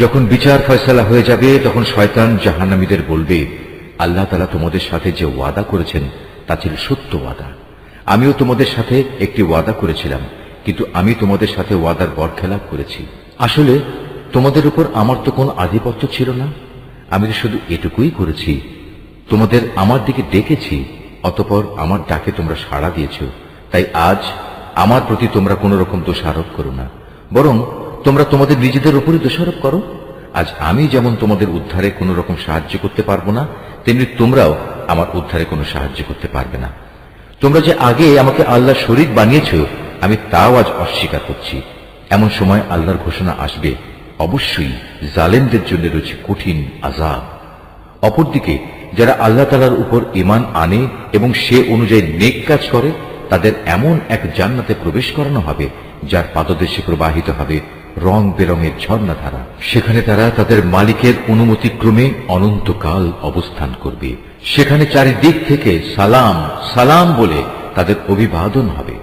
যখন বিচার ফয়সালা হয়ে যাবে, তখন শয়তান জাহান্নামীদের বলবে, আল্লাহ তালা তোমাদের সাথে যে ওয়াদা করেছেন, তা ছিল সত্য ওয়াদা। আমিও তোমাদের সাথে একটি ওয়াদা করেছিলাম, কিন্তু আমি তোমাদের সাথে ওয়াদার বরখেলাপ করেছি। আসলে, তোমাদের উপর আমার তো কোনো আধিপত্য ছিল না। আমি তো শুধু এটুকুই করেছি। তোমাদের আমার দিকে ডেকেছি, অতপর আমার ডাকে তোমরা সাড়া দিয়েছ। তাই আজ আমার প্রতি তোমরা কোনো রকম দোষারোপ করো না। বরং তোমরা তোমাদের নিজেদের উপরই দোষারোপ করো। আজ আমি যেমন তোমাদের উদ্ধারে কোনো রকম সাহায্য করতে পারব না, তেমনি তোমরাও আমার উদ্ধারে কোনো সাহায্য করতে পারবে না। তোমরা যে আগে আমাকে আল্লাহ শরীর বানিয়েছ, আমি তাও আজ অস্বীকার করছি। এমন সময় আল্লাহর ঘোষণা আসবে, অবশ্যই জালেমদের জন্য রয়েছে কঠিন আজাব অপরদিকে, যারা আল্লাহ তালার উপর ইমান আনে এবং সে অনুযায়ী নেক কাজ করে, তাদের এমন এক জান্নাতে প্রবেশ করানো হবে, যার পাদদেশে প্রবাহিত হবে রং বেরঙের ঝর্ণাধারা। সেখানে তারা তাদের মালিকের অনুমতিক্রমে অনন্তকাল অবস্থান করবে। সেখানে চারিদিক থেকে সালাম সালাম বলে তাদের অভিবাদন হবে।